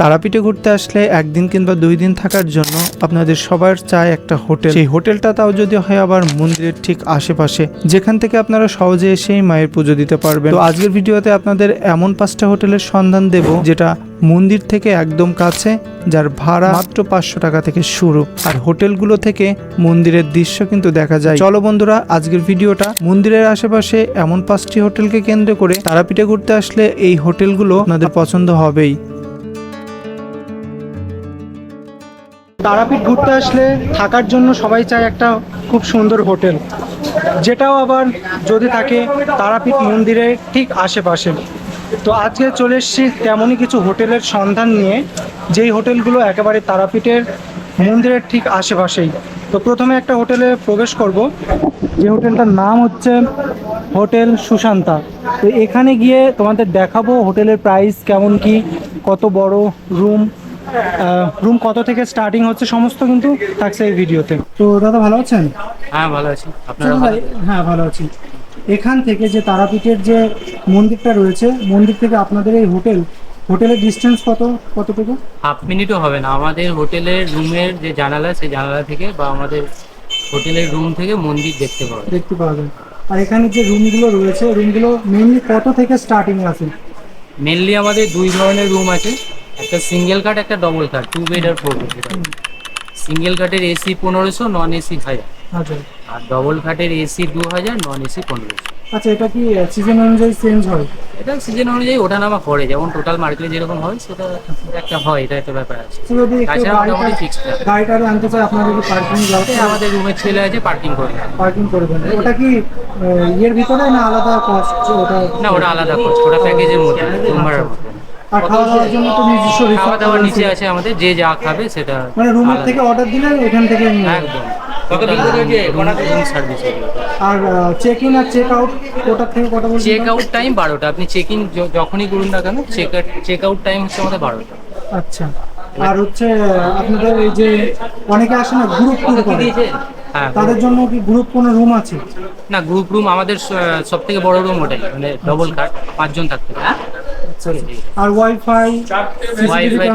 তারাপীঠে ঘুরতে আসলে একদিন কিংবা দুই দিন থাকার জন্য আপনাদের সবার চায় একটা হোটেল। সেই হোটেলটা তাও যদি হয় আবার মন্দিরের ঠিক আশেপাশে, যেখান থেকে আপনারা সহজে এসেই মায়ের পুজো দিতে পারবেন। তো আজকের ভিডিওতে আপনাদের এমন পাঁচটা হোটেলের সন্ধান দেব, যেটা মন্দির থেকে একদম কাছে, যার ভাড়া মাত্র পাঁচশো টাকা থেকে শুরু। আর হোটেলগুলো থেকে মন্দিরের দৃশ্য কিন্তু দেখা যায়। চলো বন্ধুরা, আজকের ভিডিওটা মন্দিরের আশেপাশে এমন পাঁচটি হোটেলকে কেন্দ্র করে তারাপীঠে ঘুরতে আসলে এই হোটেলগুলো আপনাদের পছন্দ হবেই। তারাপীঠ ঘুরতে আসলে থাকার জন্য সবাই চায় একটা খুব সুন্দর হোটেল, যেটাও আবার যদি থাকে তারাপীঠ মন্দিরের ঠিক আশেপাশে। তো আজকে চলে এসেছি তেমনই কিছু হোটেলের সন্ধান নিয়ে, যেই হোটেলগুলো একেবারে তারাপীঠের মন্দিরের ঠিক আশেপাশেই। তো প্রথমে একটা হোটেলে প্রবেশ করব, যে হোটেলটার নাম হচ্ছে হোটেল সুশান্তা। তো এখানে গিয়ে তোমাদের দেখাবো হোটেলের প্রাইস কেমন কি, কত বড় রুম রুম কত থেকে স্টার্টিং হচ্ছে সমস্ত কিন্তু থাকছে এই ভিডিওতে তো দাদা ভালো আছেন? হ্যাঁ ভালো আছি। আপনারা হ্যাঁ ভালো আছি। এখান থেকে যে তারাপীঠের যে মন্দিরটা রয়েছে মন্দির থেকে আপনাদের এই হোটেল হোটেলের ডিস্টেন্স কত কতটুকু? হাফ মিনিটও হবে না। আমাদের হোটেলের রুমের যে জানালা সেই জানালা থেকে বা আমাদের হোটেলের রুম থেকে মন্দির দেখতে পাওয়া দেখতে পাওয়া যায়। আর এখানে যে রুমগুলো রয়েছে রুমগুলো মেনলি কত থেকে স্টার্টিং আছে? মেনলি আমাদের দুই ধরনের রুম আছে। একটা সিঙ্গেল কাট একটা ডবল কাট টু বেড আর ফোর বেড সিঙ্গেল কাটের এসি পনেরোশো নন এসি হাজার আচ্ছা। আর ডবল কাটের এসি দু হাজার নন এসি পনেরোশো। আচ্ছা এটা কি সিজন অনুযায়ী চেঞ্জ হয়? এটা সিজন অনুযায়ী ওঠানামা করে যেমন টোটাল মার্কেটে যেরকম হয় সেটা একটা হয় এটা একটা ব্যাপার আছে। তো তাছাড়া মোটামুটি গাড়িটা ফিক্সড গাড়িটা আনতে চাই আপনাদের কি পার্কিং আমাদের রুমের ছেলে আছে পার্কিং করে পার্কিং করে দেন ওটা কি ইয়ের ভিতরে না আলাদা কস্ট ওটা না ওটা আলাদা কষ্ট ওটা প্যাকেজের মধ্যে ভাড়ার মধ্যে। আর খাওয়া দাওয়ার জন্য তো নিজস্ব খাওয়া দাওয়ার নিচে আছে আমাদের যে যা খাবে সেটা মানে রুমের থেকে অর্ডার দিলে এখান থেকে একদম। আর চেক ইন আর চেক আউট কোটার থেকে কটা বলছেন চেক আউট টাইম বারোটা। আপনি চেক ইন যখনই করুন না কেন চেক চেক আউট টাইম হচ্ছে আমাদের বারোটা। আচ্ছা। আর হচ্ছে আপনাদের এই যে অনেকে আসে না গ্রুপ ট্যুর করে। হ্যাঁ তাদের জন্য কি গ্রুপ কোনো রুম আছে? না গ্রুপ রুম আমাদের সব থেকে বড় রুম ওটাই মানে ডবল কাট পাঁচজন থাকতে পারে আর ওয়াইফাই ওয়াইফাই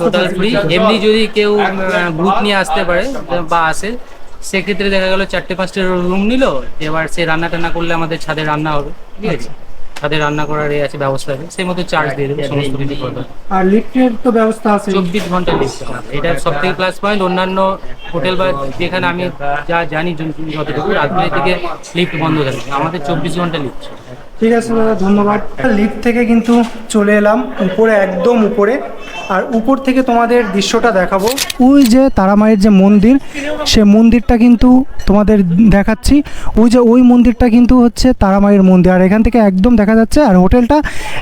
টোটাল ফ্রি এমনি যদি কেউ গ্রুপ নিয়ে আসতে পারে বা আসে সেক্ষেত্রে দেখা গেল চারটে পাঁচটা রুম নিল এবার সে রান্না টান্না করলে আমাদের ছাদে রান্না হবে ঠিক আছে? ছাদে রান্না করার এ আছে ব্যবস্থা আছে সেই মতো চার্জ দিয়ে দেবে সমস্ত কিছু করবে আর লিফটের তো ব্যবস্থা আছে। চব্বিশ ঘণ্টা লিফট এটা সব থেকে প্লাস পয়েন্ট অন্যান্য হোটেল বা যেখানে আমি যা জানি যতটুকু রাত্রে থেকে লিফট বন্ধ থাকে। আমাদের চব্বিশ ঘণ্টা লিফট ঠিক আছে দাদা, ধন্যবাদ। লিফট থেকে কিন্তু চলে এলাম, উপরে, একদম উপরে। আর উপর থেকে তোমাদের দৃশ্যটা দেখাবো। ওই যে তারামায়ের যে মন্দির, সে মন্দিরটা কিন্তু তোমাদের দেখাচ্ছি। ওই যে ওই মন্দিরটা কিন্তু হচ্ছে তারামায়ের মন্দির। আর এখান থেকে একদম দেখা যাচ্ছে, আর হোটেলটা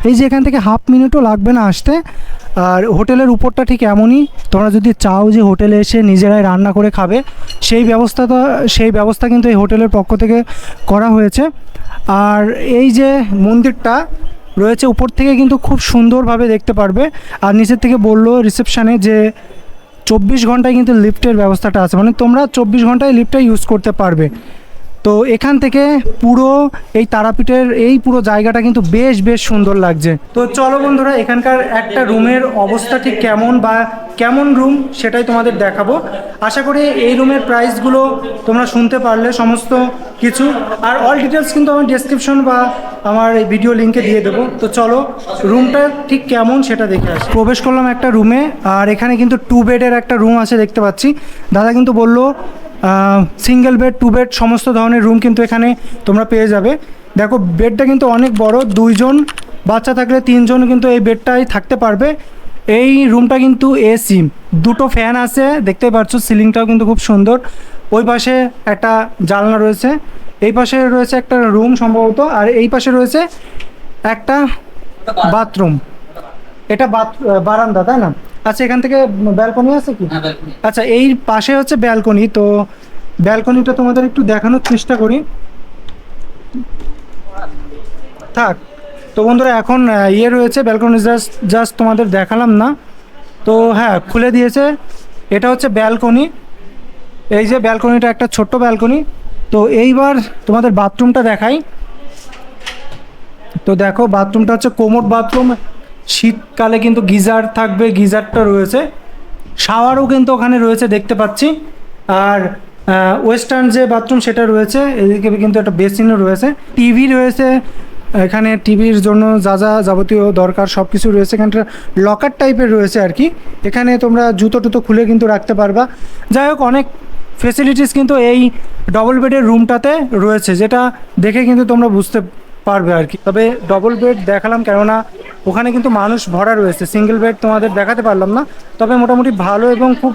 এই যে এখান থেকে হাফ মিনিটও লাগবে না আসতে। আর হোটেলের উপরটা ঠিক এমনই, তোমরা যদি চাও যে হোটেলে এসে নিজেরাই রান্না করে খাবে, সেই ব্যবস্থা তো, সেই ব্যবস্থা কিন্তু এই হোটেলের পক্ষ থেকে করা হয়েছে। আর এই যে মন্দিরটা রয়েছে উপর থেকে কিন্তু খুব সুন্দরভাবে দেখতে পারবে। আর নিচের থেকে বলল রিসেপশানে যে চব্বিশ ঘন্টায় কিন্তু লিফটের ব্যবস্থাটা আছে। মানে তোমরা চব্বিশ ঘন্টায় লিফটটা ইউজ করতে পারবে। তো এখান থেকে পুরো এই তারাপীঠের এই পুরো জায়গাটা কিন্তু বেশ বেশ সুন্দর লাগছে। তো চলো বন্ধুরা, এখানকার একটা রুমের অবস্থা ঠিক কেমন বা কেমন রুম সেটাই তোমাদের দেখাবো। আশা করি এই রুমের প্রাইসগুলো তোমরা শুনতে পারলে সমস্ত কিছু। আর অল ডিটেলস কিন্তু আমার ডেসক্রিপশন বা আমার এই ভিডিও লিঙ্কে দিয়ে দেবো। তো চলো, রুমটা ঠিক কেমন সেটা দেখে আসি। প্রবেশ করলাম একটা রুমে, আর এখানে কিন্তু টু বেডের একটা রুম আছে দেখতে পাচ্ছি। দাদা কিন্তু বলল সিঙ্গেল বেড টু বেড সমস্ত ধরনের রুম কিন্তু এখানে তোমরা পেয়ে যাবে। দেখো বেডটা কিন্তু অনেক বড়, দুইজন বাচ্চা থাকলে তিনজন কিন্তু এই বেডটাই থাকতে পারবে। এই রুমটা কিন্তু এসি দুটো ফ্যান আছে দেখতে পাচ্ছ সিলিংটাও কিন্তু খুব সুন্দর। ওই পাশে একটা জানলা রয়েছে, এই পাশে রয়েছে একটা রুম সম্ভবত, আর এই পাশে রয়েছে একটা বাথরুম এটা বারান্দা, তাই না? আচ্ছা এখান থেকে ব্যালকনি আছে কি? আচ্ছা এই পাশে হচ্ছে ব্যালকনি তো ব্যালকনিটা তোমাদের একটু দেখানোর চেষ্টা করি। থাক তো বন্ধুরা এখন ইয়ে রয়েছে ব্যালকনি জাস্ট জাস্ট তোমাদের দেখালাম না। তো হ্যাঁ খুলে দিয়েছে। এটা হচ্ছে ব্যালকনি। এই যে ব্যালকনিটা একটা ছোট্ট ব্যালকনি। তো এইবার তোমাদের বাথরুমটা দেখাই। তো দেখো বাথরুমটা হচ্ছে কোমোড বাথরুম। শীতকালে কিন্তু গিজার থাকবে, গিজারটা রয়েছে। শাওয়ারও কিন্তু ওখানে রয়েছে, দেখতে পাচ্ছি। আর ওয়েস্টার্ন যে বাথরুম সেটা রয়েছে, এদিকে কিন্তু একটা বেসিনও রয়েছে। টিভি রয়েছে, এখানে টিভির জন্য যা যা যাবতীয় দরকার সব কিছু রয়েছে। এখানটা লকার টাইপের রয়েছে আর কি। এখানে তোমরা জুতো টুতো খুলে কিন্তু রাখতে পারবা। যাই হোক, অনেক ফেসিলিটিস কিন্তু এই ডবল বেডের রুমটাতে রয়েছে, যেটা দেখে কিন্তু তোমরা বুঝতে পারবে আর কি। তবে ডবল বেড দেখালাম কেননা ওখানে কিন্তু মানুষ ভরা রয়েছে। সিঙ্গেল বেড তোমাদের দেখাতে পারলাম না। তবে মোটামুটি ভালো এবং খুব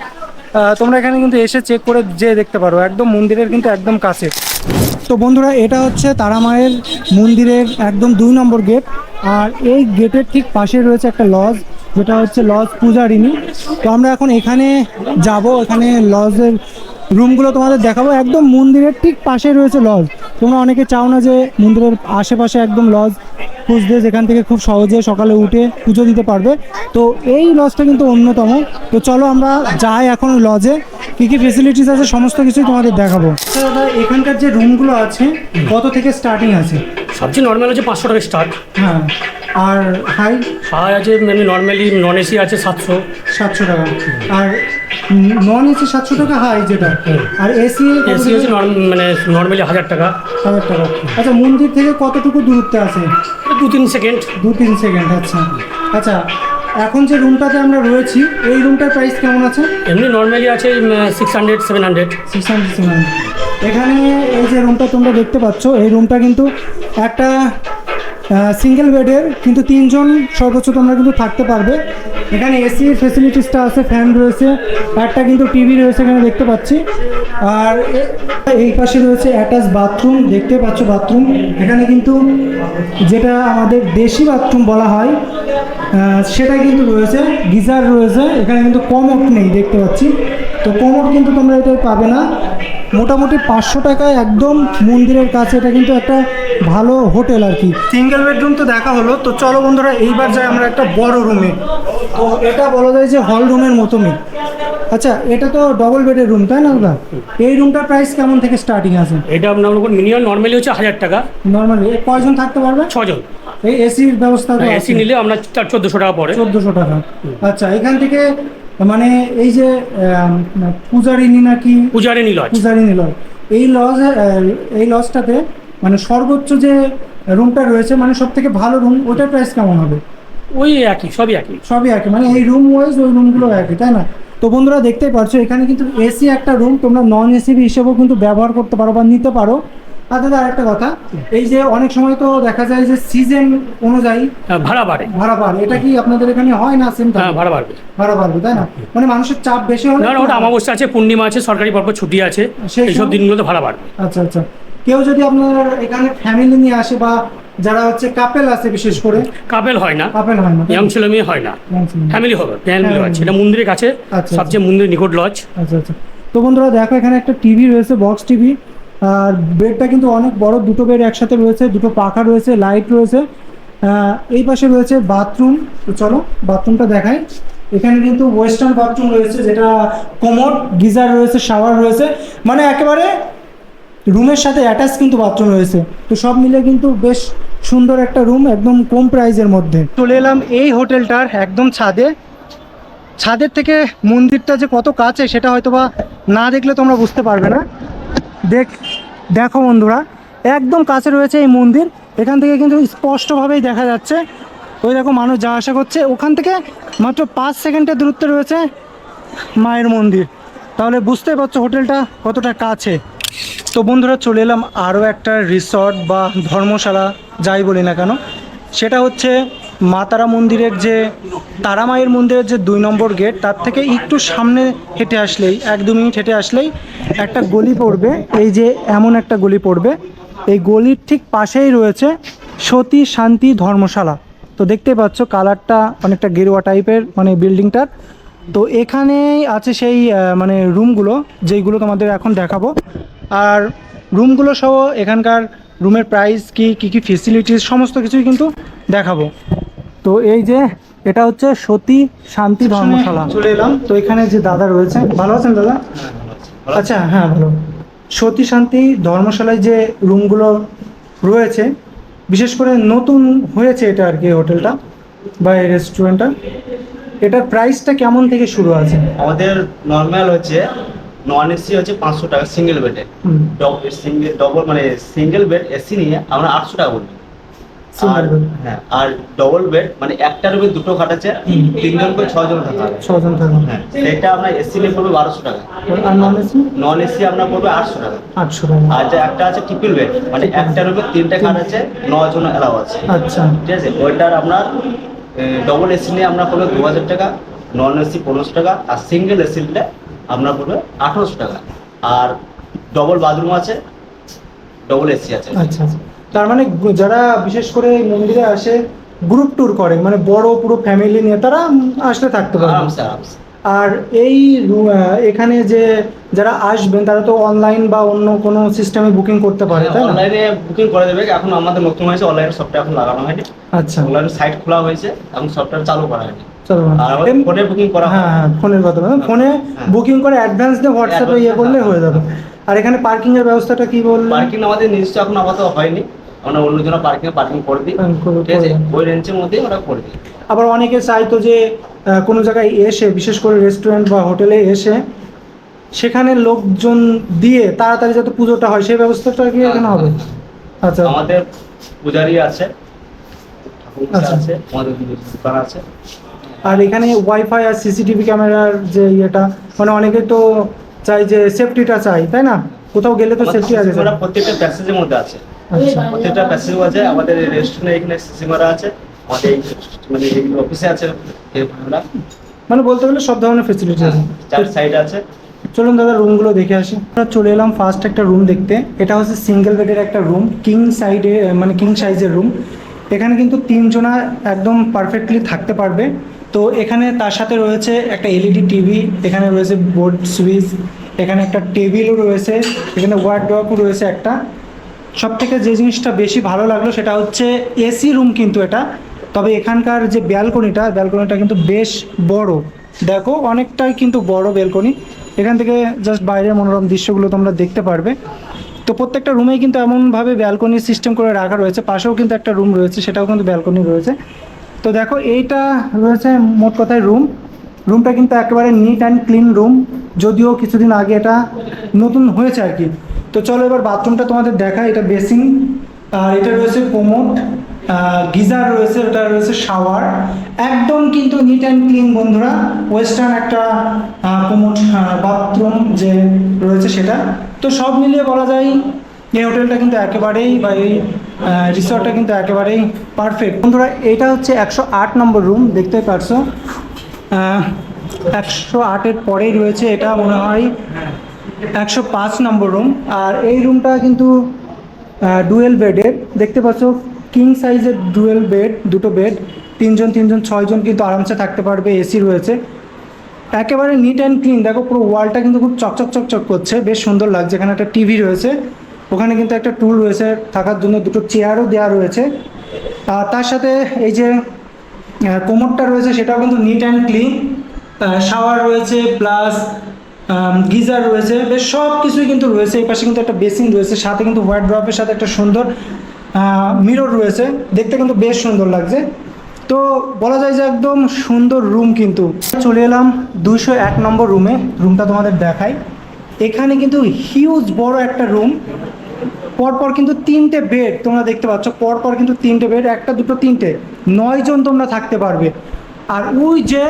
তোমরা এখানে কিন্তু এসে চেক করে যেয়ে দেখতে পারো। একদম মন্দিরের কিন্তু একদম কাছে। তো বন্ধুরা, এটা হচ্ছে তারা মায়ের মন্দিরের একদম দুই নম্বর গেট আর এই গেটের ঠিক পাশে রয়েছে একটা লজ যেটা হচ্ছে লজ পূজারিনী তো আমরা এখন এখানে যাব। এখানে লজের রুমগুলো তোমাদের দেখাবো। একদম মন্দিরের ঠিক পাশে রয়েছে লজ তোমরা অনেকে চাও না যে মন্দিরের আশেপাশে একদম লজ খুঁজতে যেখান থেকে খুব সহজে সকালে উঠে পুজো দিতে পারবে। তো এই লজটা কিন্তু অন্যতম। তো চলো আমরা যাই এখন লজে। কী কী ফেসিলিটিস আছে সমস্ত কিছুই তোমাদের দেখাবো। আচ্ছা দাদা এখানকার যে রুমগুলো আছে কত থেকে স্টার্টিং আছে? সবচেয়ে নর্মাল হচ্ছে পাঁচশো টাকা স্টার্ট হ্যাঁ। আর হাই হাই আছে এমনি নর্মালি নন এসি আছে সাতশো। সাতশো টাকা। আর নন এসি সাতশো টাকা হাই যেটা। আর এসি এসি হচ্ছে মানে নর্মালি হাজার টাকা। হাজার টাকা আচ্ছা মন্দির থেকে কতটুকু দূরত্বে আছে? দু তিন সেকেন্ড দু তিন সেকেন্ড আচ্ছা। আচ্ছা এখন যে রুমটাতে আমরা রয়েছি এই রুমটার প্রাইস কেমন আছে? এমনি নর্মালি আছে six hundred seven hundred six hundred seven এখানে এই যে রুমটা তোমরা দেখতে পাচ্ছ এই রুমটা কিন্তু একটা সিঙ্গেল বেডের কিন্তু তিনজন সর্বোচ্চ তোমরা কিন্তু থাকতে পারবে। এখানে এসির ফেসিলিটিসটা আছে ফ্যান রয়েছে, একটা কিন্তু টিভি রয়েছে এখানে দেখতে পাচ্ছি। আর এই পাশে রয়েছে অ্যাটাচ বাথরুম দেখতে পাচ্ছ বাথরুম এখানে কিন্তু যেটা আমাদের দেশি বাথরুম বলা হয় সেটা কিন্তু রয়েছে, গিজার রয়েছে, এখানে কিন্তু কমোট নেই দেখতে পাচ্ছি। তো কমোট কিন্তু তোমরা এটা পাবে না। মোটামুটি পাঁচশো টাকায় একদম মন্দিরের কাছে, এটা কিন্তু একটা ভালো হোটেল আর কি। সিঙ্গেল বেডরুম তো দেখা হলো তো চলো বন্ধুরা এইবার যাই আমরা একটা বড় রুমে তো এটা বলা যায় যে হল রুমের মতনই। আচ্ছা এটা তো ডবল বেডের রুম তাই না দাদা? এই রুমটার প্রাইস কেমন থেকে স্টার্টিং আছে? এটা আপনার মিনিমাম নর্মালি হচ্ছে হাজার টাকা। নর্মালি কয়জন থাকতে পারবে? ছজন। এই এসির ব্যবস্থা এসি নিলে আপনার চোদ্দোশো টাকা পড়ে। চোদ্দোশো টাকা। আচ্ছা এখান থেকে মানে এই যে পূজারিনী নাকি? পূজারে লজ পূজারিনী লজ এই লজ এই লজটাতে মানে সর্বোচ্চ যে রুমটা রয়েছে মানে সব থেকে ভালো রুম ওটার প্রাইস কেমন হবে? ওই একই সবই একই। সবই একই মানে এই রুম ওয়াইজ ওই রুমগুলো একই তাই না? তো বন্ধুরা দেখতেই পারছ এখানে কিন্তু এসি একটা রুম তোমরা নন এসি হিসেবেও কিন্তু ব্যবহার করতে পারো বা নিতে পারো। আর দাদা আরেকটা কথা এই যে অনেক সময় তো দেখা যায় যে সিজন অনুযায়ী হ্যাঁ, ভাড়া বাড়ে। ভাড়া বাড়ে এটা কি আপনাদের এখানে হয় না সেম হ্যাঁ ভাড়া বাড়বে। ভাড়া বাড়বে তাই না? মানে মানুষের চাপ বেশি হলে না ওটা অমাবস্যা আছে পূর্ণিমা আছে সরকারি পর্ব ছুটি আছে সেই সময়- দিনগুলোতে ভাড়া বাড়বে। আচ্ছা আচ্ছা। কেউ যদি আপনার এখানে ফ্যামিলি নিয়ে আসে বা যারা হচ্ছে কাপেল আছে বিশেষ করে কাপেল হয় না। কাপেল হয় না ইয়াং ছেলে মেয়ে হয় না। ফ্যামিলি হবে ফ্যামিলি। আছে এটা মন্দিরের কাছে আচ্ছা। সবচেয়ে মন্দিরের নিকট লজ আচ্ছা আচ্ছা। তো বন্ধুরা দেখো এখানে একটা টিভি রয়েছে বক্স টিভি আর বেডটা কিন্তু অনেক বড় দুটো বেড একসাথে রয়েছে দুটো পাখা রয়েছে লাইট রয়েছে। এই পাশে রয়েছে বাথরুম তো চলো বাথরুমটা দেখাই। এখানে কিন্তু ওয়েস্টার্ন বাথরুম রয়েছে যেটা কোমোড গিজার রয়েছে শাওয়ার রয়েছে। মানে একেবারে রুমের সাথে অ্যাটাচ কিন্তু বাথরুম রয়েছে। তো সব মিলে কিন্তু বেশ সুন্দর একটা রুম একদম কম প্রাইজের মধ্যে। চলে এলাম এই হোটেলটার একদম ছাদে। ছাদের থেকে মন্দিরটা যে কত কাছে সেটা হয়তো বা না দেখলে তোমরা বুঝতে পারবে না। দেখ, দেখো বন্ধুরা, একদম কাছে রয়েছে এই মন্দির। এখান থেকে কিন্তু স্পষ্টভাবেই দেখা যাচ্ছে। ওই দেখো মানুষ যা আসা করছে। ওখান থেকে মাত্র পাঁচ সেকেন্ডের দূরত্বে রয়েছে মায়ের মন্দির। তাহলে বুঝতে পারছ হোটেলটা কতটা কাছে। তো বন্ধুরা, চলে এলাম আরও একটা রিসর্ট বা ধর্মশালা, যাই বলি না কেন। সেটা হচ্ছে মা তারা মন্দিরের যে তারা মায়ের মন্দিরের যে দুই নম্বর গেট, তার থেকে একটু সামনে হেঁটে আসলেই, এক দু মিনিট হেঁটে আসলেই একটা গলি পড়বে। এই যে এমন একটা গলি পড়বে। এই গলির ঠিক পাশেই রয়েছে সতী শান্তি ধর্মশালা। তো দেখতে পাচ্ছ, কালারটা অনেকটা গেরুয়া টাইপের মানে বিল্ডিংটার। তো এখানেই আছে সেই মানে রুমগুলো যেইগুলো তোমাদের এখন দেখাবো। আর রুমগুলো সহ এখানকার রুমের প্রাইস কি কি কি ফেসিলিটিস সমস্ত কিছুই কিন্তু দেখাবো। তো এই যে এটা হচ্ছে সতী শান্তি ধর্মশালা। চলে এলাম। তো এখানে যে দাদা রয়েছে ভালো আছেন দাদা? আচ্ছা হ্যাঁ ভালো। সতী শান্তি ধর্মশালায় যে রুমগুলো রয়েছে বিশেষ করে নতুন হয়েছে এটা আর কি হোটেলটা বা এই রেস্টুরেন্টটা এটার প্রাইসটা কেমন থেকে শুরু আছে? আমাদের নর্মাল হচ্ছে নন এসি হচ্ছে পাঁচশো টাকা সিঙ্গেল বেডে সিঙ্গেল ডবল মানে সিঙ্গেল বেড এসি নিয়ে আমরা আটশো টাকা বলব। আর হ্যাঁ আর ডবল বেড মানে একটা রুমে দুটো খাট আছে তিনজন করে ছজন থাকা ছজন থাকুন হ্যাঁ সেটা আপনার এসি নিয়ে পড়বে বারোশো টাকা। আর নন এসি নন এসি আপনার পড়বে আটশো টাকা। আটশো টাকা। আর যে একটা আছে ট্রিপল বেড মানে একটা রুমে তিনটে খাট আছে নজন এলাও আছে। আচ্ছা। ঠিক আছে? ওইটার আপনার ডবল এসি নিয়ে আপনার পড়বে দু হাজার টাকা নন এসি পনেরোশো টাকা আর সিঙ্গেল এসি নিলে আপনার পড়বে আঠারোশো টাকা। আর ডবল বাথরুম আছে ডবল এসি আছে। আচ্ছা আচ্ছা। তার মানে যারা বিশেষ করে মন্দিরে আসে গ্রুপ ট্যুর করে মানে বড় পুরো ফ্যামিলি নিয়ে তারা আসলে থাকতে পারে আরামসে আরামসে। আর এই এখানে যে যারা আসবেন তারা তো অনলাইন বা অন্য কোনো সিস্টেমে বুকিং করতে পারে তাই না? অনলাইনে বুকিং করে দেবে। এখন আমাদের নতুন হয়েছে অনলাইন সফটওয়্যার এখন লাগানো হয়নি। আচ্ছা। অনলাইন সাইট খোলা হয়েছে এখন সফটওয়্যার চালু করা হয়নি। ফোনে বুকিং করা হ্যাঁ। হ্যাঁ ফোনের কথা। ফোনে হ্যাঁ। বুকিং করে অ্যাডভান্স দিয়ে হোয়াটসঅ্যাপে ইয়ে করলে হয়ে যাবে। আর এখানে পার্কিং এর ব্যবস্থাটা কি বললেন পার্কিং আমাদের নিজস্ব এখন আপাতত হয়নি। আমরা অন্য জন্য পার্কিং পার্কিং করে দিই। হ্যাঁ, ঠিক আছে? ওই রেঞ্জের মধ্যেই আমরা করে দিই। আবার অনেকে চাইতো যে কোনো জায়গায় এসে বিশেষ করে রেস্টুরেন্ট বা হোটেলে এসে সেখানে লোকজন দিয়ে তাড়াতাড়ি যাতে পুজোটা হয় সেই ব্যবস্থাটা কি এখানে হবে? আচ্ছা। আমাদের পূজারি আছে আচ্ছা। আছে আমাদের দোকান আছে। আর এখানে ওয়াইফাই আর সিসিটিভি ক্যামেরার যে ইয়েটা মানে অনেকে তো চাই যে সেফটিটা চাই তাই না? কোথাও গেলে তো সেফটি আছে প্রত্যেকটা প্যাসেজের মধ্যে আছে। আচ্ছা। প্রত্যেকটা প্যাসেজ আছে আমাদের রেস্টুরেন্টে এখানে সিসি মারা আছে আমাদের মানে অফিসে আছে। মানে বলতে গেলে সব ধরনের ফেসিলিটি আছে। চার সাইড আছে। চলুন দাদা রুমগুলো দেখে আসি। আমরা চলে এলাম ফার্স্ট একটা রুম দেখতে। এটা হচ্ছে সিঙ্গেল বেডের একটা রুম কিং সাইডে মানে কিং সাইজের রুম এখানে কিন্তু তিনজনা একদম পারফেক্টলি থাকতে পারবে। তো এখানে তার সাথে রয়েছে একটা এলইডি টিভি এখানে রয়েছে বোর্ড সুইচ এখানে একটা টেবিলও রয়েছে, এখানে ওয়ার্ড্রপও রয়েছে একটা। সব থেকে যে জিনিসটা বেশি ভালো লাগল সেটা হচ্ছে এসি রুম কিন্তু এটা। তবে এখানকার যে ব্যালকনিটা ব্যালকনিটা কিন্তু বেশ বড়। দেখো, অনেকটাই কিন্তু বড় ব্যালকনি এখান থেকে জাস্ট বাইরের মনোরম দৃশ্যগুলো তোমরা দেখতে পারবে। তো প্রত্যেকটা রুমেই কিন্তু এমনভাবে ব্যালকনি সিস্টেম করে রাখা রয়েছে। পাশেও কিন্তু একটা রুম রয়েছে, সেটাও কিন্তু ব্যালকনি রয়েছে। তো দেখো, এইটা রয়েছে মোট কথায় রুম রুমটা কিন্তু একেবারে নিট অ্যান্ড ক্লিন রুম যদিও কিছুদিন আগে এটা নতুন হয়েছে আর কি। তো চলো এবার বাথরুমটা তোমাদের দেখা এটা বেসিন, আর এটা রয়েছে কোমোট গিজার রয়েছে, ওটা রয়েছে শাওয়ার। একদম কিন্তু নিট অ্যান্ড ক্লিন বন্ধুরা ওয়েস্টার্ন একটা কোমোট বাথরুম যে রয়েছে সেটা। তো সব মিলিয়ে বলা যায়, এই হোটেলটা কিন্তু একেবারেই বা এই রিসর্টটা কিন্তু একেবারেই পারফেক্ট বন্ধুরা, এটা হচ্ছে একশো আট নম্বর রুম দেখতে পারছ। একশো আটের পরেই রয়েছে এটা, মনে হয় একশো পাঁচ নম্বর রুম আর এই রুমটা কিন্তু ডুয়েল বেডের দেখতে পাচ্ছ? কিং সাইজের ডুয়েল বেড দুটো বেড তিনজন তিনজন, ছয়জন কিন্তু আরামসে থাকতে পারবে এসি রয়েছে। একেবারে নিট অ্যান্ড ক্লিন দেখো পুরো ওয়ালটা কিন্তু খুব চকচক চকচক করছে, বেশ সুন্দর লাগছে, এখানে একটা টিভি রয়েছে, ওখানে কিন্তু একটা টুল রয়েছে, থাকার জন্য দুটো চেয়ারও দেওয়া রয়েছে। আর তার সাথে এই যে কোমরটা রয়েছে, সেটাও কিন্তু নিট অ্যান্ড ক্লিন শাওয়ার রয়েছে প্লাস গিজার রয়েছে, বেশ সব কিছুই কিন্তু রয়েছে, এই পাশে কিন্তু একটা বেসিন রয়েছে, সাথে কিন্তু হোয়াইট ড্রপের সাথে একটা সুন্দর মিরর রয়েছে। দেখতে কিন্তু বেশ সুন্দর লাগছে। তো বলা যায় যে একদম সুন্দর রুম কিন্তু। চলে এলাম দুইশো এক নম্বর রুমে রুমটা তোমাদের দেখাই। এখানে কিন্তু হিউজ বড় একটা রুম পরপর কিন্তু তিনটে বেড তোমরা দেখতে পাচ্ছ। পরপর কিন্তু তিনটে বেড একটা, দুটো, তিনটে। নয় জন তোমরা থাকতে পারবে। আর ওই যে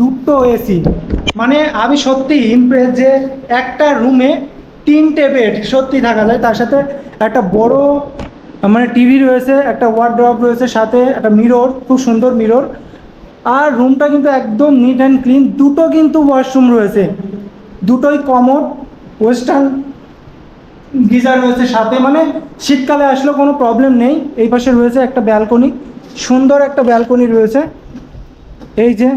দুটো এসি মানে আমি সত্যি ইমপ্রেস যে একটা রুমে তিনটে বেড সত্যি থাকা যায়। তার সাথে একটা বড় মানে টিভি রয়েছে, একটা ওয়ার্ড্রপ রয়েছে সাথে, একটা মিরর খুব সুন্দর মিরর আর রুমটা কিন্তু একদম নিট অ্যান্ড ক্লিন দুটো কিন্তু ওয়াশরুম রয়েছে। দুটোই কমোড ওয়েস্টার্ন গিজার রয়েছে সাথে মানে শীতকালে আসলেও কোনো প্রবলেম নেই। এই পাশে রয়েছে একটা ব্যালকনি সুন্দর একটা ব্যালকনি রয়েছে। এই যে,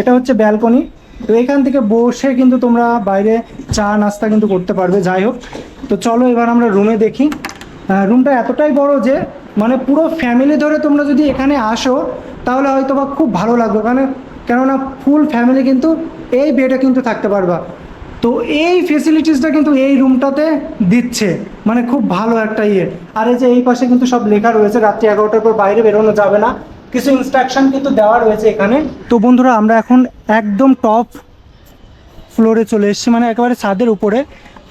এটা হচ্ছে ব্যালকনি তো এখান থেকে বসে কিন্তু তোমরা বাইরে চা নাস্তা কিন্তু করতে পারবে, যাই হোক। তো চলো এবার আমরা রুমে দেখি। রুমটা এতটাই বড় যে মানে পুরো ফ্যামিলি ধরে তোমরা যদি এখানে আসো, তাহলে হয়তো বা খুব ভালো লাগবে। কারণ কেননা ফুল ফ্যামিলি কিন্তু এই বেডে কিন্তু থাকতে পারবা। তো এই ফেসিলিটিসটা কিন্তু এই রুমটাতে দিচ্ছে। মানে খুব ভালো একটা ইয়ে। আর এই যে এই পাশে কিন্তু সব লেখা রয়েছে, রাত্রি এগারোটার পর বাইরে বেরোনো যাবে না। কিছু ইনস্ট্রাকশন কিন্তু দেওয়া রয়েছে এখানে। তো বন্ধুরা, আমরা এখন একদম টপ ফ্লোরে চলে এসেছি। মানে একেবারে ছাদের উপরে।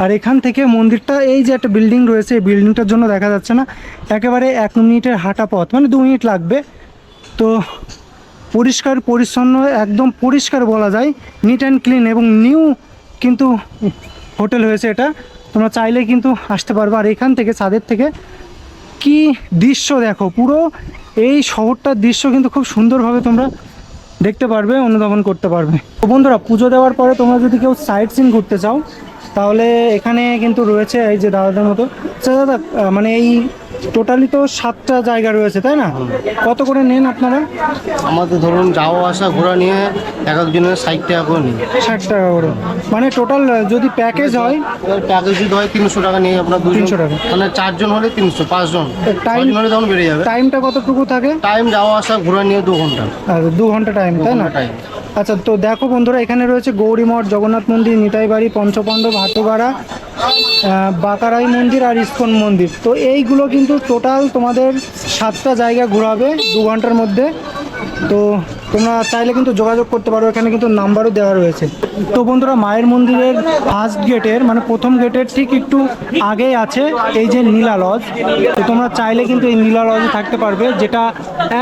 আর এখান থেকে মন্দিরটা, এই যে একটা বিল্ডিং রয়েছে, এই বিল্ডিংটার জন্য দেখা যাচ্ছে না। একেবারে এক মিনিটের হাঁটা পথ মানে দু মিনিট লাগবে। তো পরিষ্কার, পরিচ্ছন্ন, একদম পরিষ্কার বলা যায়। নিট অ্যান্ড ক্লিন এবং নিউ কিন্তু হোটেল হয়েছে এটা। তোমরা চাইলে কিন্তু আসতে পারবে। আর এখান থেকে, ছাদের থেকে, কি দৃশ্য দেখো, পুরো এই শহরটার দৃশ্য কিন্তু খুব সুন্দরভাবে তোমরা দেখতে পারবে, অনুধাবন করতে পারবে। বন্ধুরা, পুজো দেওয়ার পরে তোমরা যদি কেউ সাইট সিন ঘুরতে চাও তাহলে এখানে কিন্তু রয়েছে এই যে দাদাদের মতো। আচ্ছা দাদা মানে এই টোটালি তো সাতটা জায়গা রয়েছে তাই না? কত করে নেন আপনারা? আমাদের ধরুন যাওয়া আসা ঘোরা নিয়ে এক একজনের ষাট টাকা করে নিই। ষাট টাকা করে। মানে টোটাল যদি প্যাকেজ হয়? প্যাকেজ যদি হয় তিনশো টাকা নিয়ে আপনার 300 টাকা। মানে চারজন হলে তিনশো পাঁচজন। টাইম হলে তখন বেড়ে যাবে। টাইমটা কতটুকু থাকে? টাইম যাওয়া আসা ঘোরা নিয়ে দু ঘণ্টা। আর দু ঘণ্টা টাইম তাই না? টাইম আচ্ছা তো দেখো বন্ধুরা এখানে রয়েছে গৌরী মঠ জগন্নাথ মন্দির নিতাই বাড়ি পঞ্চপাণ্ডব হাটুগাড়া বাকারাই মন্দির আর ইস্কন মন্দির। তো এইগুলো কিন্তু টোটাল তোমাদের সাতটা জায়গা ঘোরাবে দু ঘণ্টার মধ্যে। তো তোমরা চাইলে কিন্তু যোগাযোগ করতে পারো, এখানে কিন্তু নাম্বারও দেওয়া রয়েছে। তো বন্ধুরা, মায়ের মন্দিরের ফার্স্ট গেটের মানে প্রথম গেটের ঠিক একটু আগেই আছে এই যে নীলা লজ তো তোমরা চাইলে কিন্তু এই নীলা লজে থাকতে পারবে, যেটা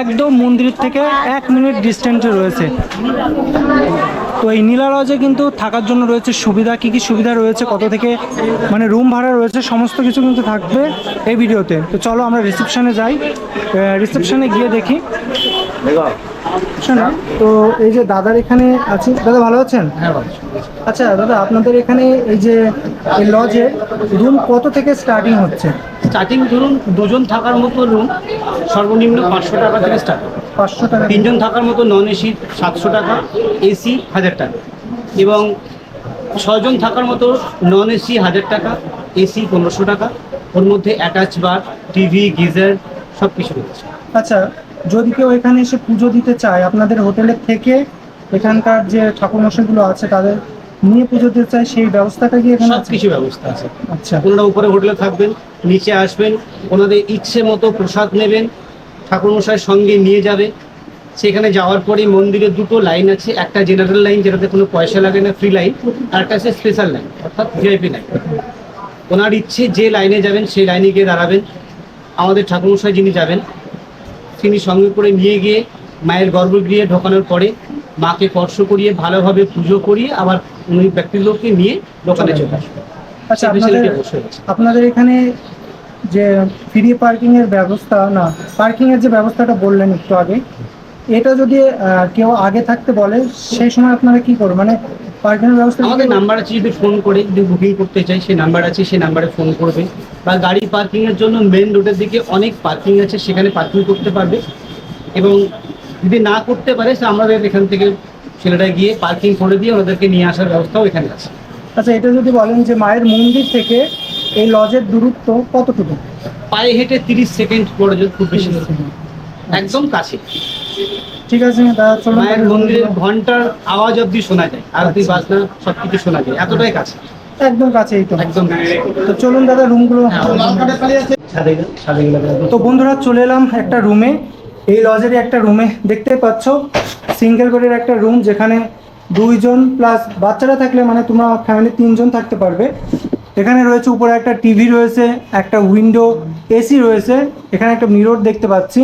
একদম মন্দির থেকে এক মিনিট ডিস্টেন্সে রয়েছে। তো এই নীলা লজে কিন্তু থাকার জন্য রয়েছে সুবিধা কি কি সুবিধা রয়েছে কত থেকে মানে রুম ভাড়া রয়েছে সমস্ত কিছু কিন্তু থাকবে এই ভিডিওতে। তো চলো আমরা রিসেপশনে যাই। রিসেপশনে গিয়ে দেখি। শোনো তো এই যে দাদার এখানে আছি দাদা ভালো আছেন? হ্যাঁ আচ্ছা দাদা আপনাদের এখানে এই যে লজে রুম কত থেকে স্টার্টিং হচ্ছে? স্টার্টিং ধরুন দুজন থাকার মতো রুম সর্বনিম্ন পাঁচশো টাকা থেকে স্টার্ট পাঁচশো টাকা তিনজন থাকার মতো নন এসি সাতশো টাকা এসি হাজার টাকা। এবং ছজন থাকার মতো নন এসি হাজার টাকা এসি পনেরোশো টাকা। ওর মধ্যে অ্যাটাচ বার টিভি গিজার সব কিছু রয়েছে। আচ্ছা যদি কেউ এখানে এসে পুজো দিতে চায় আপনাদের হোটেলের থেকে এখানকার যে ঠাকুরমশাইগুলো আছে তাদের নিয়ে পুজো দিতে চায় সেই ব্যবস্থাটা কি এখানে সব কিছু ব্যবস্থা আছে। আচ্ছা। ওনারা উপরে হোটেলে থাকবেন নিচে আসবেন ওনাদের ইচ্ছে মতো প্রসাদ নেবেন ঠাকুরমশাইয়ের সঙ্গে নিয়ে যাবে। সেখানে যাওয়ার পরে মন্দিরে দুটো লাইন আছে একটা জেনারেল লাইন যেটাতে কোনো পয়সা লাগে না ফ্রি লাইন আর একটা আছে স্পেশাল লাইন অর্থাৎ ভিআইপি লাইন ওনার ইচ্ছে যে লাইনে যাবেন সেই লাইনে গিয়ে দাঁড়াবেন। আমাদের ঠাকুরমশাই যিনি যাবেন তিনি সঙ্গে করে নিয়ে গিয়ে মায়ের গর্ভগৃহে ঢোকানোর পরে মাকে স্পর্শ করিয়ে ভালোভাবে পুজো করিয়ে আবার উনি ব্যক্তির লোককে নিয়ে দোকানে চলে আসবেন আচ্ছা আপনাদের। আপনাদের এখানে যে ফ্রি পার্কিং এর ব্যবস্থা না পার্কিং এর যে ব্যবস্থাটা বললেন একটু আগে এটা যদি কেউ আগে থাকতে বলে সেই সময় আপনারা কি করবেন? মানে পার্কিং এর ব্যবস্থা আমাদের নাম্বার আছে যদি ফোন করে যদি বুকিং করতে চাই সেই নাম্বার আছে সেই নাম্বারে ফোন করবে। বা গাড়ি পার্কিং এর জন্য মেন রোডের দিকে অনেক পার্কিং আছে সেখানে পার্কিং করতে পারবে। এবং যদি না করতে পারে সে আমাদের এখান থেকে ছেলেটা গিয়ে পার্কিং করে দিয়ে ওনাদেরকে নিয়ে আসার ব্যবস্থাও এখানে আছে। আচ্ছা এটা যদি বলেন যে মায়ের মন্দির থেকে এই লজের দূরত্ব কতটুকু? পায়ে হেঁটে তিরিশ সেকেন্ড পর্যন্ত খুব বেশি একদম কাছে। ঠিক আছে দাদা মায়ের মন্দিরের ঘণ্টার আওয়াজ অব্দি শোনা যায় আরতি আচ্ছা। বাজনা সব কিছু শোনা যায়। এতটাই কাছে। একদম কাছেই তো। একদম তো চলুন দাদা রুমগুলো গেলে তো বন্ধুরা চলে এলাম একটা রুমে এই লজেরই একটা রুমে দেখতে পাচ্ছ। সিঙ্গেল বেডের একটা রুম যেখানে দুইজন প্লাস বাচ্চারা থাকলে মানে তোমরা ফ্যামিলি তিনজন থাকতে পারবে। এখানে রয়েছে উপরে একটা টিভি রয়েছে, একটা উইন্ডো এসি রয়েছে, এখানে একটা মিরর দেখতে পাচ্ছি।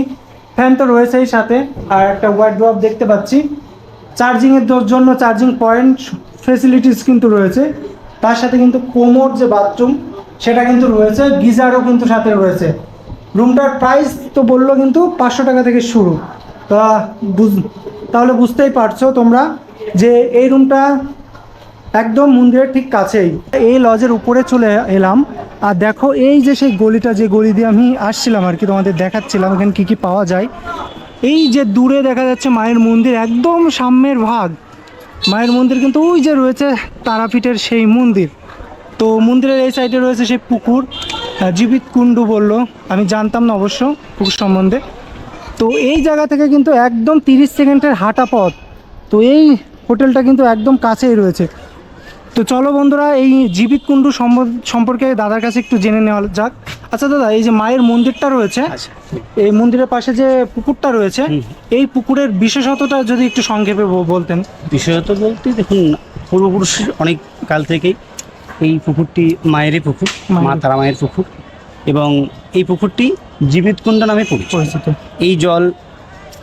ফ্যান তো রয়েছেই সাথে, আর একটা ওয়ার্ড্রপ দেখতে পাচ্ছি। চার্জিংয়ের জন্য চার্জিং পয়েন্ট ফেসিলিটিস কিন্তু রয়েছে। তার সাথে কিন্তু কোমোর যে বাথরুম সেটা কিন্তু রয়েছে, গিজারও কিন্তু সাথে রয়েছে। রুমটার প্রাইস তো বলল কিন্তু পাঁচশো টাকা থেকে শুরু। তা বুঝ, তাহলে বুঝতেই পারছ তোমরা যে এই রুমটা একদম মন্দিরের ঠিক কাছেই। এই লজের উপরে চলে এলাম। আর দেখো এই যে সেই গলিটা, যে গলি দিয়ে আমি আসছিলাম আর কি, তোমাদের দেখাচ্ছিলাম এখানে কী কী পাওয়া যায়। এই যে দূরে দেখা যাচ্ছে মায়ের মন্দির, একদম সামনের ভাগ। মায়ের মন্দির কিন্তু ওই যে রয়েছে তারাপীঠের সেই মন্দির। তো মন্দিরের এই সাইডে রয়েছে সেই পুকুর। জীবিত কুণ্ডু বলল। আমি জানতাম না অবশ্য পুকুর সম্বন্ধে। তো এই জায়গা থেকে কিন্তু একদম তিরিশ সেকেন্ডের হাঁটা পথ। তো এই হোটেলটা কিন্তু একদম কাছেই রয়েছে। তো চলো বন্ধুরা এই জীবিত কুণ্ডু সম্পর্কে দাদার কাছে একটু জেনে নেওয়া যাক। আচ্ছা দাদা এই যে মায়ের মন্দিরটা রয়েছে আচ্ছা। এই মন্দিরের পাশে যে পুকুরটা রয়েছে এই পুকুরের বিশেষত্বটা যদি একটু সংক্ষেপে বলতেন। বিশেষত বলতে দেখুন পূর্বপুরুষের অনেক কাল থেকেই এই পুকুরটি মায়েরই পুকুর মা তারা মায়ের পুকুর এবং এই পুকুরটি জীবিতকুণ্ড নামে পরিচিত। এই জল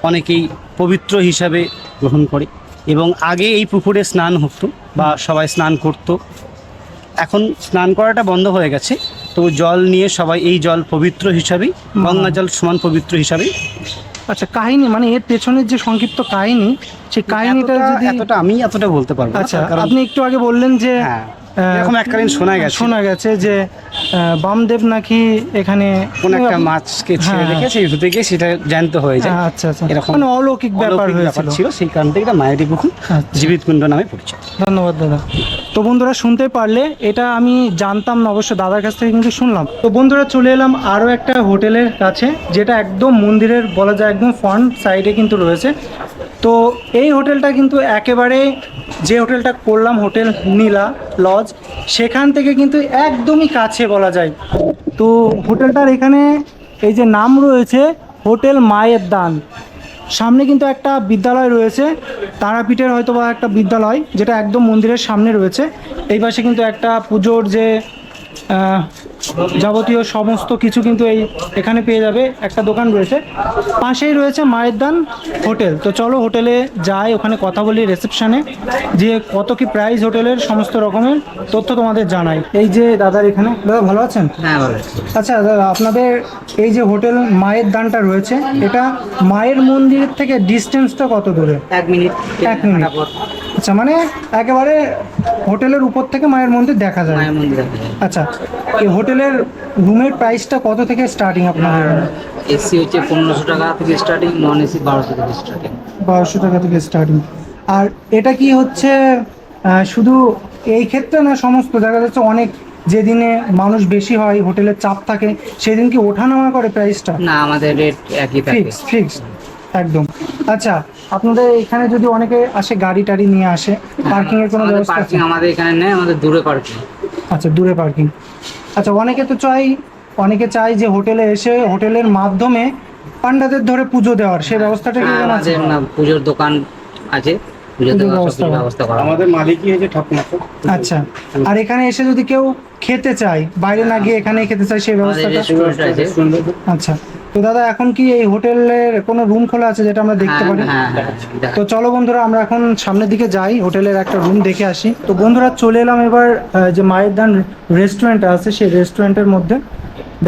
অনেকেই পবিত্র হিসাবে গ্রহণ করে এবং আগে এই পুকুরে স্নান হতো বা সবাই স্নান করতো। এখন স্নান করাটা বন্ধ হয়ে গেছে তো জল নিয়ে সবাই এই জল পবিত্র হিসাবেই গঙ্গা জল সমান পবিত্র হিসাবেই। আচ্ছা কাহিনী মানে এর পেছনের যে সংক্ষিপ্ত কাহিনী সেই কাহিনীটা এতটা- যদি এতটা আমি এতটা বলতে পারব আচ্ছা আপনি একটু আগে বললেন যে হ্যাঁ। এরকম এককালীন শোনা গেছে। শোনা গেছে যে বামদেব নাকি এখানে কোন একটা মাছকে ছেড়ে হ্যাঁ। রেখে সেই থেকে সেটা জ্যান্ত হয়ে যায়। আচ্ছা আচ্ছা। এরকম মানে অলৌকিক ব্যাপার হয়েছিল। ছিল সেই কারণ থেকে এটা মায়েরই পুকুর আচ্ছা। জীবিত কুণ্ড নামে পরিচিত। ধন্যবাদ দাদা। তো বন্ধুরা শুনতে পারলে এটা আমি জানতাম না অবশ্য দাদার কাছ থেকে কিন্তু শুনলাম। তো বন্ধুরা চলে এলাম আরও একটা হোটেলের কাছে যেটা একদম মন্দিরের বলা যায় একদম ফ্রন্ট সাইডে কিন্তু রয়েছে। তো এই হোটেলটা কিন্তু একেবারে যে হোটেলটা করলাম, হোটেল নীলা লজ, সেখান থেকে কিন্তু একদমই কাছে বলা যায়। তো হোটেলটার এখানে এই যে নাম রয়েছে, হোটেল মায়ের দান। সামনে কিন্তু একটা বিদ্যালয় রয়েছে, তারাপীঠের হয়তো বা একটা বিদ্যালয়, যেটা একদম মন্দিরের সামনে রয়েছে। এই পাশে কিন্তু একটা পুজোর যে যাবতীয় সমস্ত কিছু কিন্তু এই এখানে পেয়ে যাবে। একটা দোকান রয়েছে। পাশেই রয়েছে মায়ের দান হোটেল। তো চলো হোটেলে যাই ওখানে কথা বলি রিসেপশানে যে কত কি প্রাইস হোটেলের সমস্ত রকমের তথ্য তোমাদের জানাই। এই যে দাদার এখানে দাদা ভালো আছেন? হ্যাঁ আচ্ছা দাদা আপনাদের এই যে হোটেল মায়ের দানটা রয়েছে এটা মায়ের মন্দিরের থেকে ডিস্টেন্সটা কত দূরে? এক মিনিট। এক মিনিট। আচ্ছা মানে একেবারে হোটেলের উপর থেকে মায়ের মন্দির দেখা যায়। মায়ের মন্দির আচ্ছা এই হোটেলের রুমের প্রাইসটা কত থেকে স্টার্টিং আপনার? এসি হচ্ছে পনেরোশো টাকা থেকে স্টার্টিং নন এসি বারোশো থেকে স্টার্টিং বারোশো টাকা থেকে স্টার্টিং আর এটা কি হচ্ছে শুধু এই ক্ষেত্রে না সমস্ত দেখা যাচ্ছে অনেক যেদিনে মানুষ বেশি হয় হোটেলের চাপ থাকে সেদিন কি ওঠানামা করে প্রাইসটা না আমাদের রেট একই থাকে। ফিক্স ফিক্স একদম। আচ্ছা আপনাদের এখানে যদি অনেকে আসে গাড়ি টাড়ি নিয়ে আসে পার্কিং এর কোনো ব্যবস্থা আছে? পার্কিং আমাদের এখানে নেই আমাদের দূরে পার্কিং আচ্ছা দূরে পার্কিং আচ্ছা অনেকে তো চাই অনেকে চাই যে হোটেলে এসে হোটেলের মাধ্যমে পান্ডাদের ধরে পুজো দেওয়ার। সেই ব্যবস্থাটা কি এখানে আছে? না পুজোর দোকান আছে আমাদের মালিকই হয়েছে ঠাকুমা আচ্ছা আর এখানে এসে যদি কেউ খেতে চায় বাইরে না গিয়ে এখানে খেতে চায় সেই ব্যবস্থাটা আচ্ছা। তো দাদা এখন কি এই হোটেলের কোনো রুম খোলা আছে যেটা আমরা দেখতে হ্যাঁ পারি? হ্যাঁ হ্যাঁ তো চলো বন্ধুরা আমরা এখন সামনের দিকে যাই হোটেলের একটা রুম দেখে আসি। তো বন্ধুরা চলে এলাম এবার যে মায়ের দান রেস্টুরেন্ট আছে সেই রেস্টুরেন্টের মধ্যে।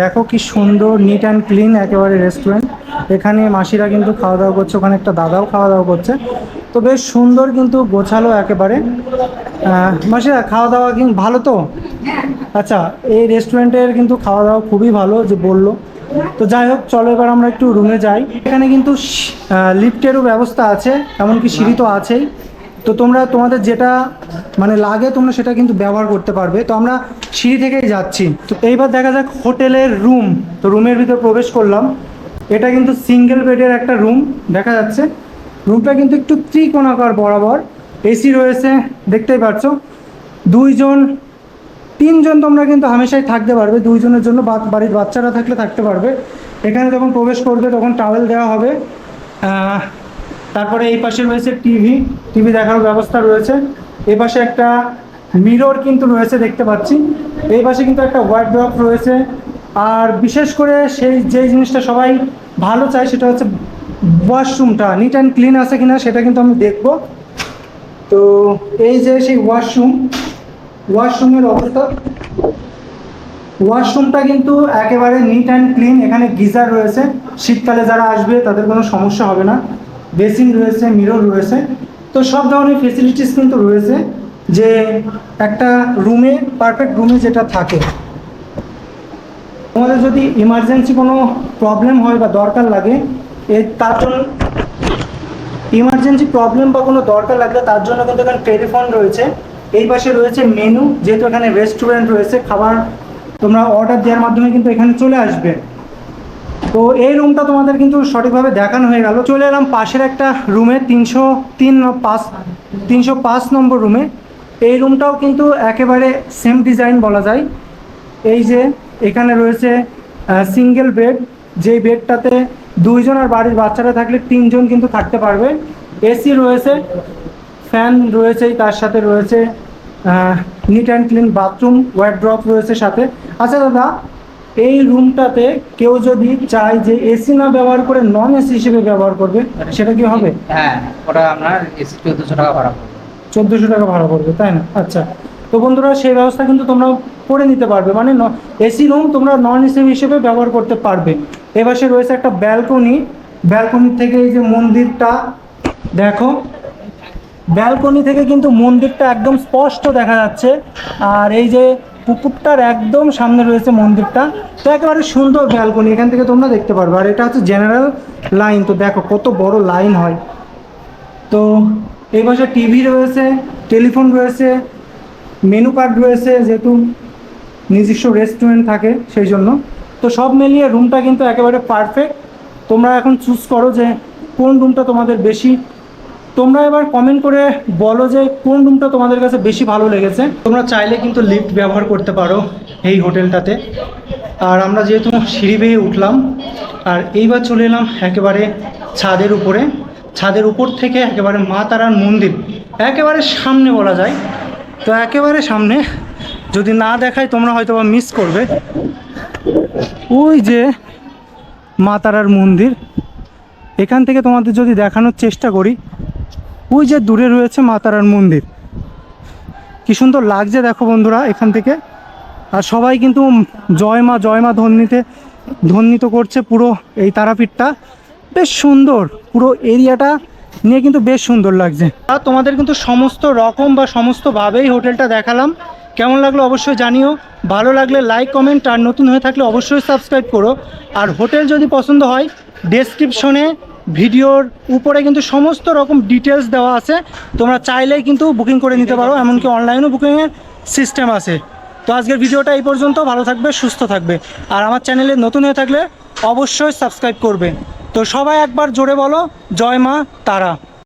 দেখো কি সুন্দর নিট অ্যান্ড ক্লিন একেবারে রেস্টুরেন্ট এখানে মাসিরা কিন্তু খাওয়া দাওয়া করছে ওখানে একটা দাদাও খাওয়া দাওয়া করছে। তো বেশ সুন্দর কিন্তু গোছালো একেবারে। মাসিরা খাওয়া দাওয়া কিন্তু ভালো তো? আচ্ছা এই রেস্টুরেন্টের কিন্তু খাওয়া দাওয়া খুবই ভালো যে বলল। তো যাই হোক, চলো এবার আমরা একটু রুমে যাই। এখানে কিন্তু লিফটেরও ব্যবস্থা আছে, এমনকি সিঁড়ি তো আছেই। তো তোমরা, তোমাদের যেটা মানে লাগে তোমরা সেটা কিন্তু ব্যবহার করতে পারবে। তো আমরা সিঁড়ি থেকেই যাচ্ছি। তো এইবার দেখা যাক হোটেলের রুম তো রুমের ভিতর প্রবেশ করলাম। এটা কিন্তু সিঙ্গেল বেডের একটা রুম দেখা যাচ্ছে। রুমটা কিন্তু একটু ত্রিকোণাকার বরাবর। এসি রয়েছে, দেখতেই পাচ্ছ দুইজন তিনজন তোমরা কিন্তু হামেশাই থাকতে পারবে, দুইজনের জন্য বাড়ির বাচ্চারা থাকলে থাকতে পারবে। এখানে যখন প্রবেশ করবে, তখন টাওয়েল দেওয়া হবে। তারপরে এই পাশে রয়েছে টিভি টিভি দেখার ব্যবস্থা রয়েছে। এই পাশে একটা মিরর কিন্তু রয়েছে দেখতে পাচ্ছি। এই পাশে কিন্তু একটা হোয়াইট ড্রপ রয়েছে। আর বিশেষ করে সেই যে জিনিসটা সবাই ভালো চায়, সেটা হচ্ছে ওয়াশরুমটা নিট অ্যান্ড ক্লিন আছে কিনা, সেটা কিন্তু আমি দেখব। তো এই যে সেই ওয়াশরুম ওয়াশরুমের অবস্থা। ওয়াশরুমটা কিন্তু একেবারে নিট অ্যান্ড ক্লিন এখানে গিজার রয়েছে। শীতকালে যারা আসবে, তাদের কোনো সমস্যা হবে না। বেসিন রয়েছে, মিরর রয়েছে। তো সব ধরনের ফেসিলিটিস কিন্তু রয়েছে যে একটা রুমে পারফেক্ট রুমে যেটা থাকে। তোমাদের যদি ইমার্জেন্সি কোনো প্রবলেম হয় বা দরকার লাগে এর তার জন্য ইমার্জেন্সি প্রবলেম বা কোনো দরকার লাগলে তার জন্য কিন্তু এখানে টেলিফোন রয়েছে। এই পাশে রয়েছে মেনু যেহেতু এখানে রেস্টুরেন্ট রয়েছে, খাবার তোমরা অর্ডার দেওয়ার মাধ্যমে কিন্তু এখানে চলে আসবে। তো এই রুমটা তোমাদের কিন্তু সঠিকভাবে দেখানো হয়ে গেল। চলে এলাম পাশের একটা রুমে তিনশো তিন পাঁচ, তিনশো পাঁচ নম্বর রুমে এই রুমটাও কিন্তু একেবারে সেম ডিজাইন বলা যায়। এই যে এখানে রয়েছে সিঙ্গেল বেড যেই বেডটাতে দুইজন আর বাড়ির বাচ্চারা থাকলে তিনজন কিন্তু থাকতে পারবে। এসি রয়েছে ফ্যান রয়েছেই তার সাথে রয়েছে neat and clean bathroom wardrobe রয়েছে সাথে। আচ্ছা দাদা এই রুমটাতে কেউ যদি চায় যে এসি না ব্যবহার করে নন এসি হিসেবে ব্যবহার করবে সেটা কি হবে? হ্যাঁ ওটা আপনার এসি চোদ্দোশো টাকা ভাড়া পড়বে চোদ্দোশো টাকা ভাড়া পড়বে তাই না? আচ্ছা তো বন্ধুরা সেই ব্যবস্থা কিন্তু তোমরা করে নিতে পারবে। মানে এসি রুম তোমরা নন এসি হিসেবে ব্যবহার করতে পারবে। এপাশে রয়েছে একটা ব্যালকনি ব্যালকনি থেকে এই যে মন্দিরটা দেখো ব্যালকনি থেকে কিন্তু মন্দিরটা একদম স্পষ্ট দেখা যাচ্ছে। আর এই যে পুকুরটার একদম সামনে রয়েছে মন্দিরটা, তো একেবারে সুন্দর ব্যালকনি, এখান থেকে তোমরা দেখতে পারবে। আর এটা হচ্ছে জেনারেল লাইন তো দেখো কত বড় লাইন হয়। তো এই পাশে টিভি রয়েছে টেলিফোন রয়েছে মেনু কার্ড রয়েছে, যেহেতু নিজস্ব রেস্টুরেন্ট থাকে সেই জন্য। তো সব মিলিয়ে রুমটা কিন্তু একেবারে পারফেক্ট তোমরা এখন চুজ করো যে কোন রুমটা তোমাদের বেশি তোমরা এবার কমেন্ট করে বলো যে কোন রুমটা তোমাদের কাছে বেশি ভালো লেগেছে। তোমরা চাইলে কিন্তু লিফট ব্যবহার করতে পারো এই হোটেলটাতে। আর আমরা যেহেতু সিঁড়ি বেয়ে উঠলাম, আর এইবার চলে এলাম একেবারে ছাদের উপরে। ছাদের উপর থেকে একেবারে মা তারার মন্দির, একেবারে সামনে বলা যায়। তো একেবারে সামনে, যদি না দেখায় তোমরা হয়তো বা মিস করবে। ওই যে মা তারার মন্দির, এখান থেকে তোমাদের যদি দেখানোর চেষ্টা করি ওই যে দূরে রয়েছে মা তারার মন্দির। কি সুন্দর লাগছে দেখো বন্ধুরা এখান থেকে। আর সবাই কিন্তু জয় মা জয় মা ধ্বনিতে ধ্বনিত করছে পুরো এই তারাপীঠটা। বেশ সুন্দর, পুরো এরিয়াটা নিয়ে কিন্তু বেশ সুন্দর লাগছে। আর তোমাদের কিন্তু সমস্ত রকম বা সমস্তভাবেই হোটেলটা দেখালাম। কেমন লাগল অবশ্যই জানিও। ভালো লাগলে লাইক, কমেন্ট আর নতুন হয়ে থাকলে অবশ্যই সাবস্ক্রাইব করো। আর হোটেল যদি পছন্দ হয় ডেসক্রিপশনে ভিডিওর উপরে কিন্তু সমস্ত রকম ডিটেলস দেওয়া আছে। তোমরা চাইলেই কিন্তু বুকিং করে নিতে পারো, এমনকি অনলাইনও বুকিংয়ের সিস্টেম আছে। তো আজকের ভিডিওটা এই পর্যন্ত, ভালো থাকবে, সুস্থ থাকবে। আর আমার চ্যানেলে নতুন হয়ে থাকলে অবশ্যই সাবস্ক্রাইব করবে। তো সবাই একবার জোরে বলো, জয় মা তারা।